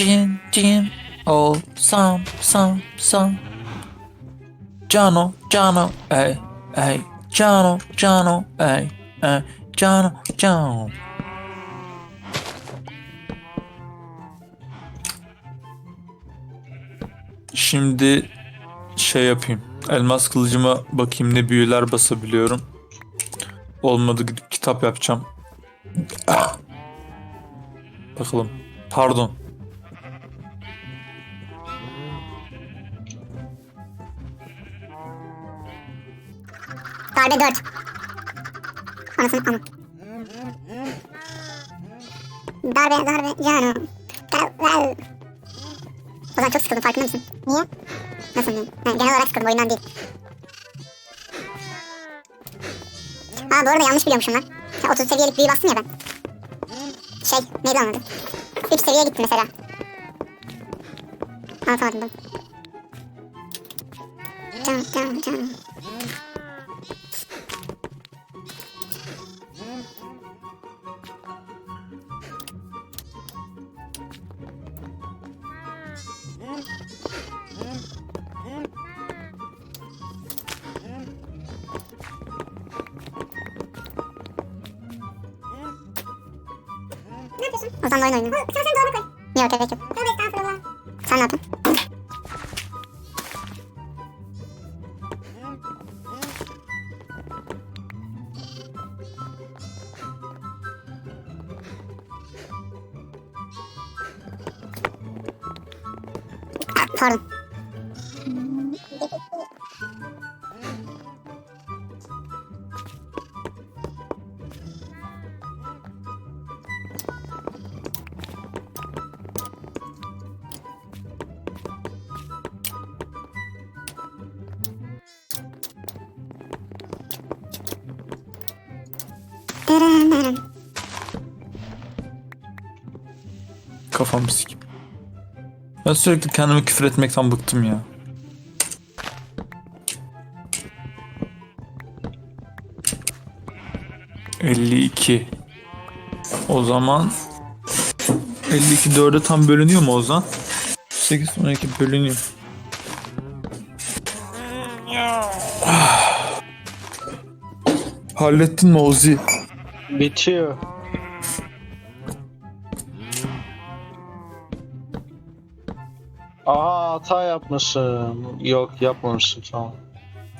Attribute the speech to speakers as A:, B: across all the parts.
A: cin cin ol sam sam sam Cano Cano ey ey Cano Cano ey ey Cano Cano Şimdi şey yapayım. Elmas kılıcıma bakayım ne büyüler basabiliyorum. Olmadı gidip kitap yapacağım. Ah. Bakalım. Pardon.
B: Darbe 4. Anasını anı. Darbe darbe canım. Darbe. O zaman çok sıkıldım farkında mısın? Niye? Nasıl diyeyim? Yani genel olarak sıkıldım oyundan değil. Ha bu arada yanlış biliyormuşum lan. Ya 30 seviyelik büyü bastım ya ben. Şey neydi onun adı? 3 seviye gitti mesela. Anlatamadım ben. Canım canım canım. Ne yapıyorsun? O zaman oyun oynuyorum. Sen sen dolaba koy. Yok gerek yok. Tövbe estağfurullah. Sen ne yaptın? Dırın.
A: Kafam sikim. Ben sürekli kendime küfür etmekten bıktım ya. Elli iki. O zaman 52 dörde tam bölünüyor mu Ozan? 8 12 bölünüyor. Hallettin mi Ozi?
C: Bitiyor. Aha hata yapmışım. Yok yapmamışım tamam.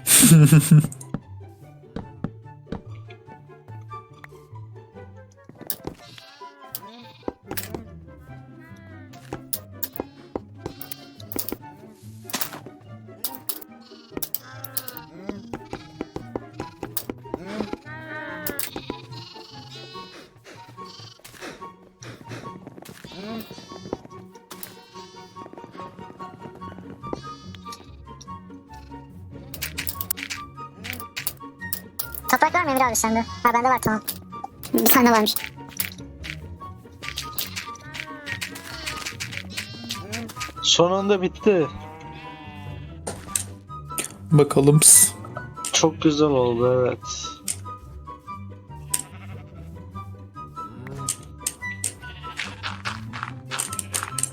B: Toprak var mı Emir abi sende? Ha bende var tamam. Bir tane varmış.
C: Sonunda bitti.
A: Bakalım.
C: Çok güzel oldu evet.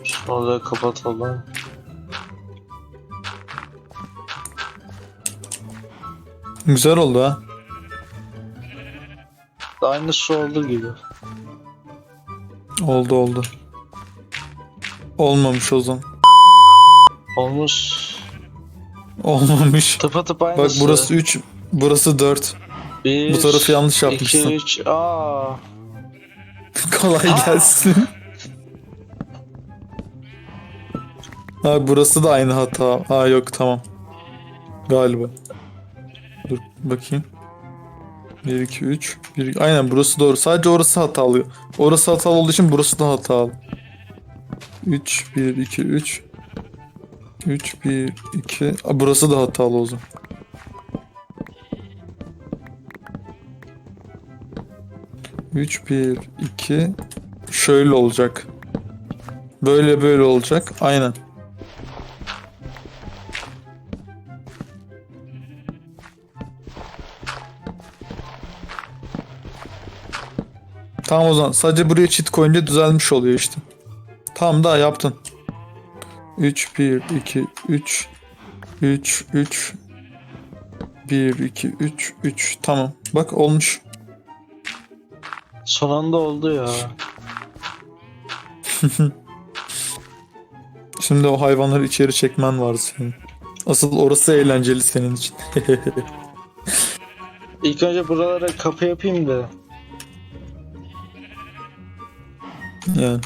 C: Şunu da kapatalım.
A: Güzel oldu ha.
C: Aynısı oldu gibi.
A: Oldu oldu. Olmamış o zaman.
C: Olmuş.
A: Olmamış.
C: Tıpa
A: Bak
C: aynısı.
A: burası 3, burası 4.
C: Bir,
A: bu tarafı yanlış yapmışsın.
C: 2, 3, aa.
A: Kolay gelsin. ha burası da aynı hata. Ha yok tamam. Galiba. Dur bakayım. 1 2 3 1 Aynen burası doğru. Sadece orası hatalı. Orası hatalı olduğu için burası da hatalı. 3 1 2 3 3 1 2 Aa, burası da hatalı o zaman. Üç, bir, iki. Şöyle olacak. Böyle böyle olacak. Aynen. Tamam o zaman. Sadece buraya çit koyunca düzelmiş oluyor işte. Tamam daha yaptın. 3 1 2 3 3 3 1 2 3 3 tamam. Bak olmuş.
C: Son anda oldu ya.
A: Şimdi o hayvanları içeri çekmen var senin. Asıl orası eğlenceli senin için.
C: İlk önce buralara kapı yapayım da.
A: Yani.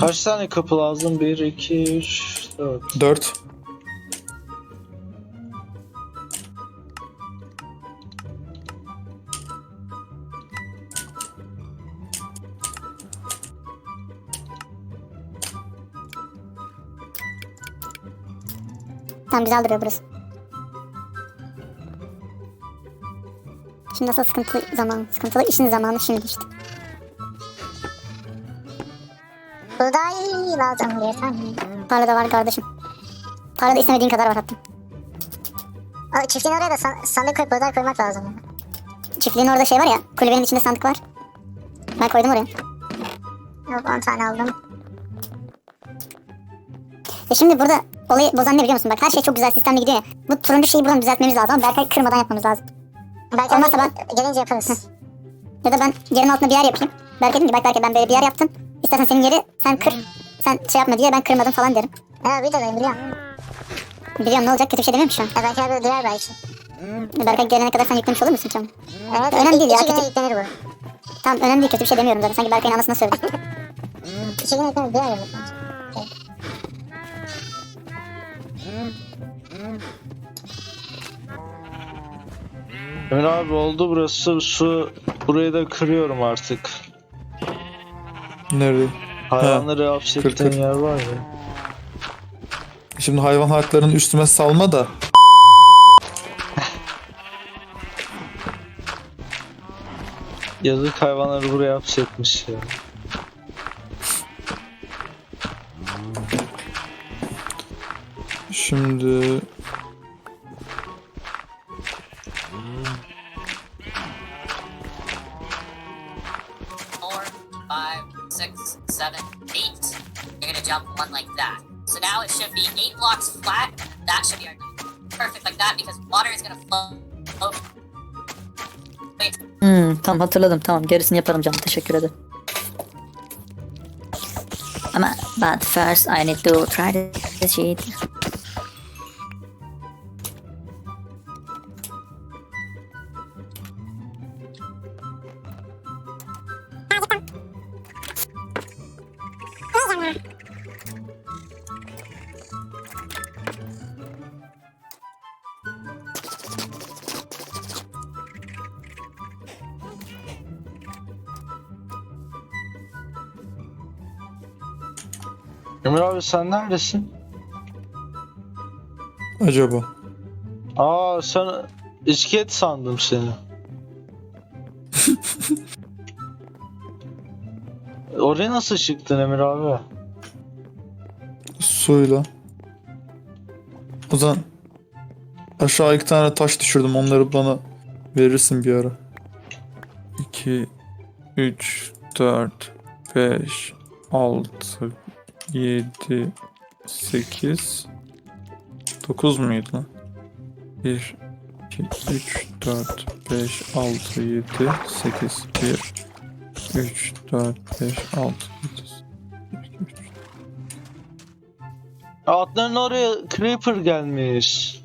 C: Kaç tane kapı lazım? 1, 2, 3, 4.
A: 4
B: Tam güzel duruyor burası. Şimdi nasıl sıkıntılı zaman, sıkıntılı işin zamanı şimdi işte. Buğday lazım bir tane. Tarla da var kardeşim. Tarlada istemediğin kadar var hatta.
D: O çiftliğin oraya da san- sandık koyup buğday koymak lazım.
B: Çiftliğin orada şey var ya, kulübenin içinde sandık var. Ben koydum oraya.
D: Yok 10 tane aldım.
B: Ve şimdi burada olayı bozan ne biliyor musun? Bak her şey çok güzel sistemli gidiyor ya. Bu turuncu şeyi buradan düzeltmemiz lazım ama Berkay kırmadan yapmamız lazım.
D: Belki
B: Olmazsa
D: onu gelince yaparız.
B: Ya da ben yerin altına bir yer yapayım. Berkay dedim ki bak Berkay ben böyle bir yer yaptım. İstersen senin yeri sen kır. Sen şey yapma diye ben kırmadım falan derim.
D: Evet videodayım biliyorum.
B: Biliyorum ne olacak kötü bir şey demiyorum ki şu an.
D: Ya belki abi duyar belki.
B: Berkay gelene kadar sen yüklemiş olur musun canım?
D: Evet.
B: Önemli değil ya,
D: İki
B: kötü-
D: yüklenir bu.
B: Tamam önemli değil kötü bir şey demiyorum zaten. Sanki Berkay'ın anasına söyledim.
D: İki güne yüklenir duyar yani.
C: Emir abi oldu burası. Su burayı da kırıyorum artık.
A: Nerede?
C: Hayvanları hapsettiğin yer var ya.
A: Şimdi hayvan haklarını üstüme salma da.
C: Yazık hayvanları buraya hapsetmiş ya.
A: Şimdi
E: be eight blocks flat. That should be our perfect like that because water is gonna flow. Wait,
F: Hmm, tamam hatırladım. Tamam gerisini yaparım canım. Teşekkür ederim. Ama but first I need to try this shit.
C: Emir abi sen neredesin?
A: acaba.
C: Aa sen iskelet sandım seni. Oraya nasıl çıktın Emir abi?
A: Suyla. O zaman aşağı iki tane taş düşürdüm. Onları bana verirsin bir ara. 2 3 4 5 6 7 8 9 muydu lan? 1 2 3 4 5 6 7 8 1 3 4 5 6 7
C: Atların oraya creeper gelmiş.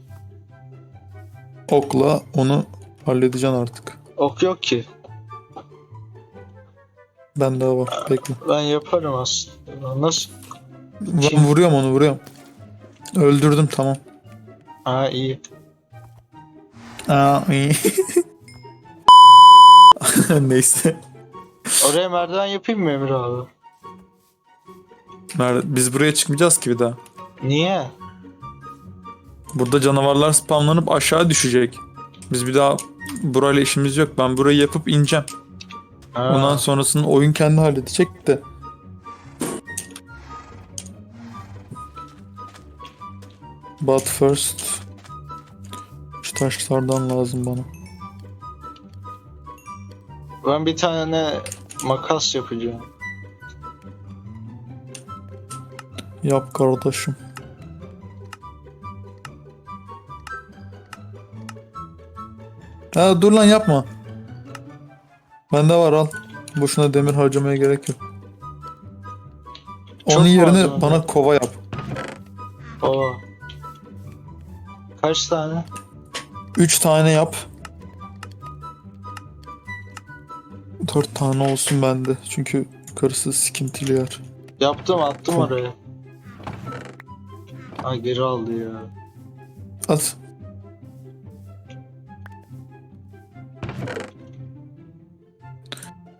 A: Okla onu halledeceksin artık.
C: Ok yok ki.
A: Ben daha var. Bekle.
C: Ben yaparım aslında. Nasıl?
A: Ben vuruyorum onu vuruyorum. Öldürdüm tamam.
C: Ha iyi.
A: Aa, iyi. Neyse.
C: Oraya merdiven yapayım mı Emir abi?
A: Nerede? Biz buraya çıkmayacağız ki bir daha.
C: Niye?
A: Burada canavarlar spamlanıp aşağı düşecek. Biz bir daha burayla işimiz yok. Ben burayı yapıp ineceğim.
C: Ha.
A: Ondan sonrasını oyun kendi halledecek de. But first şu taşlardan lazım bana.
C: Ben bir tane makas yapacağım.
A: Yap kardeşim. Ha dur lan yapma. Bende var al. Boşuna demir harcamaya gerek yok.
C: Çok
A: Onun yerine
C: malzeme.
A: bana kova yap.
C: Baba. Kaç tane?
A: 3 tane yap. 4 tane olsun bende. Çünkü yukarısı sıkıntılı yer.
C: Yaptım attım oraya. Ha geri aldı ya.
A: At.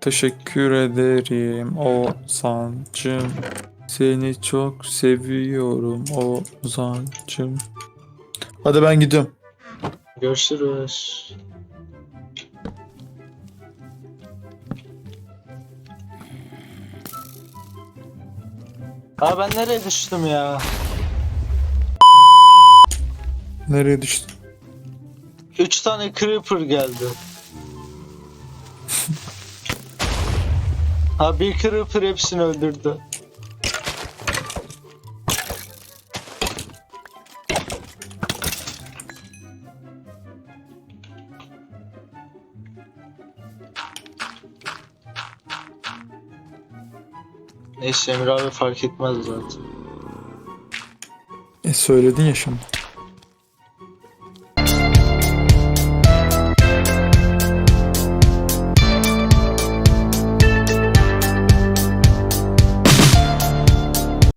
A: Teşekkür ederim Ozan'cım. Seni çok seviyorum Ozan'cım. Hadi ben gidiyorum.
C: Görüşürüz. Ha ben nereye düştüm ya?
A: Nereye düştün?
C: Üç tane creeper geldi. Ha bir creeper hepsini öldürdü. Neyse Emir abi fark etmez zaten.
A: E söyledin ya şimdi.